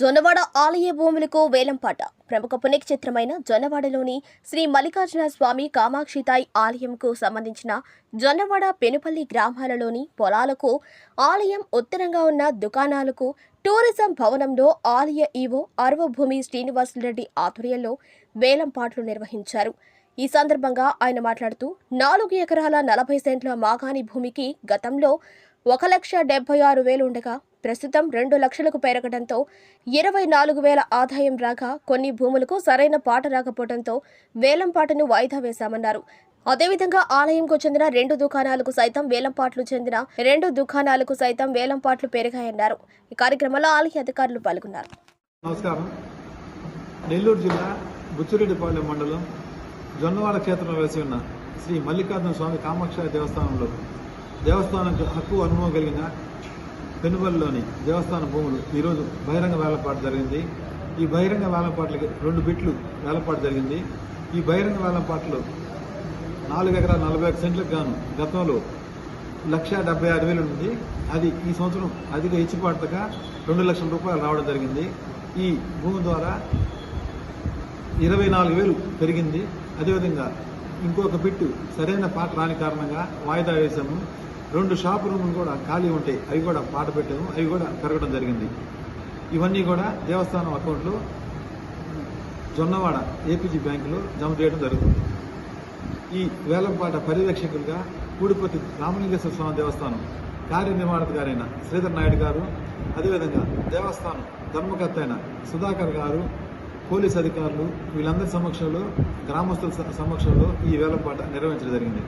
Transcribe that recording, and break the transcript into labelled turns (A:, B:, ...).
A: జొన్నవాడ ఆలయ భూములకు వేలంపాట ప్రముఖ పుణ్యక్షేత్రమైన జొన్నవాడలోని శ్రీ మల్లికార్జున స్వామి కామాక్షితాయి ఆలయంకు సంబంధించిన జొన్నవాడ పెనుపల్లి గ్రామాలలోని పొలాలకు ఆలయం ఉత్తరంగా ఉన్న దుకాణాలకు టూరిజం భవనంలో ఆలయ ఈవో అరవభూమి శ్రీనివాసులరెడ్డి ఆధ్వర్యంలో వేలంపాట్లు నిర్వహించారు. ఈ సందర్భంగా ఆయన మాట్లాడుతూ నాలుగు ఎకరాల నలభై సెంట్ల మాగాణి భూమికి గతంలో ఒక లక్ష డెబ్బై ఆరు వేలు ఉండగా ప్రస్తుతం రెండు లక్షలకు పెరగడంతో ఇరవై నాలుగు వేల ఆదాయం రాగా కొన్ని భూములకు సరైన పాట రాకపోవడంతో వేలంపాటను వాయిదా వేశామన్నారు. అదేవిధంగా ఆలయంకు చెందిన రెండు దుకాణాలకు సైతం వేలంపాట్లు చెందిన రెండు దుకాణాలకు సైతం వేలంపాట్లు పెరిగాయన్నారు. ఈ కార్యక్రమంలో ఆలయ అధికారులు పాల్గొన్నారు.
B: నమస్కారం. నెల్లూరు జిల్లా బుచ్చిరెడ్డిపాలెం మండలం జొన్నవాడ క్షేత్రం వేసి ఉన్న శ్రీ మల్లికార్జున స్వామి కామాక్ష దేవస్థానంలో దేవస్థానం హక్కు అనుభవం కలిగిన పెనుబల్లిలోని దేవస్థాన భూములు ఈరోజు బహిరంగ వేలపాటు జరిగింది. ఈ బహిరంగ వేలపాట్లకి రెండు బిట్లు వేలపాటు జరిగింది. ఈ బహిరంగ వేలపాట్లో నాలుగు ఎకరాల నలభై ఒక సెంట్లకు గాను గతంలో లక్ష డెబ్బై ఆరు వేలు ఉంది అది ఈ సంవత్సరం అధిక హెచ్చుపాటుగా రెండు లక్షల రూపాయలు రావడం జరిగింది. ఈ భూమి ద్వారా ఇరవై నాలుగు వేలు పెరిగింది. అదేవిధంగా ఇంకొక బిట్టు సరైన పాట రాని కారణంగా వాయిదా వేశాము. రెండు షాప్ రూములు కూడా ఖాళీ ఉంటాయి అవి కూడా పాట పెట్టాము అవి కూడా పెరగడం జరిగింది. ఇవన్నీ కూడా దేవస్థానం అకౌంట్లో జొన్నవాడ ఏపీజీ బ్యాంకులో జమ చేయడం జరుగుతుంది. ఈ వేలంపాట పర్యవేక్షకులుగా కూడిపతి రామలింగేశ్వర స్వామి దేవస్థానం కార్యనిర్వహణాధికారైన శ్రీధర్ నాయుడు గారు అదేవిధంగా దేవస్థానం ధర్మకర్త అయిన సుధాకర్ గారు పోలీస్ అధికారులు వీళ్ళందరి సమక్షంలో గ్రామస్తుల స- సమక్షంలో ఈ వేలంపాట నిర్వహించడం జరిగింది.